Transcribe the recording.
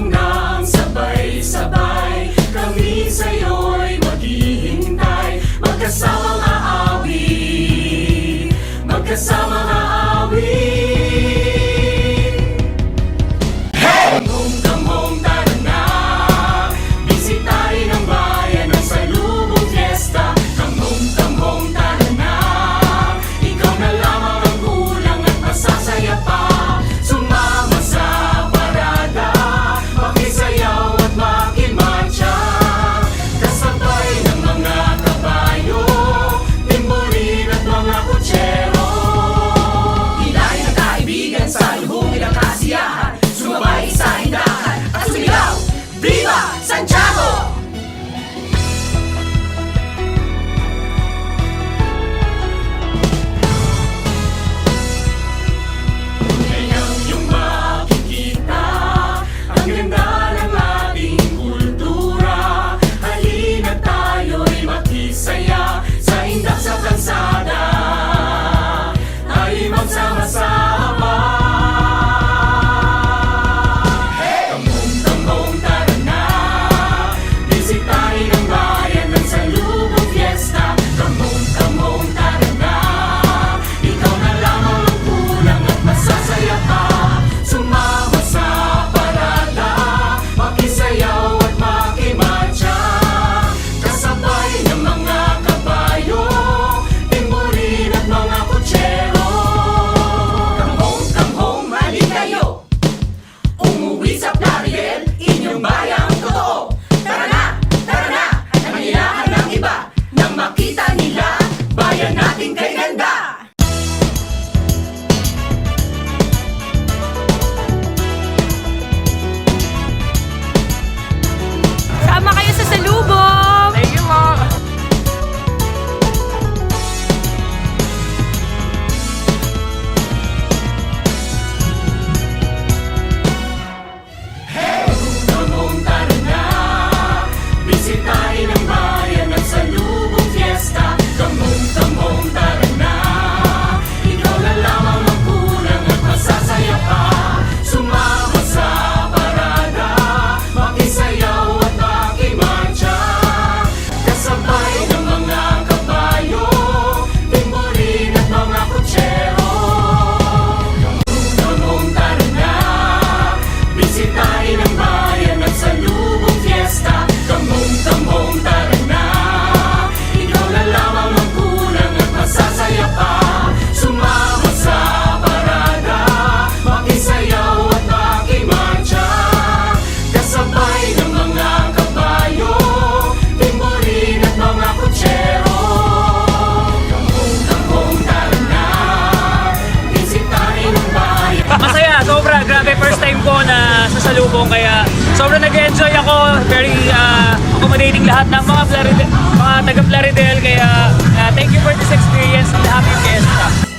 Kung sabay-sabay Kami sa'yo'y maghihintay. Magkasamang grabe first time ko na sasalubong kaya sobrang nag-enjoy ako. Very uh, accommodating lahat ng mga Plaridel, mga taga Plaridel kaya uh, thank you for this experience and happy fiesta.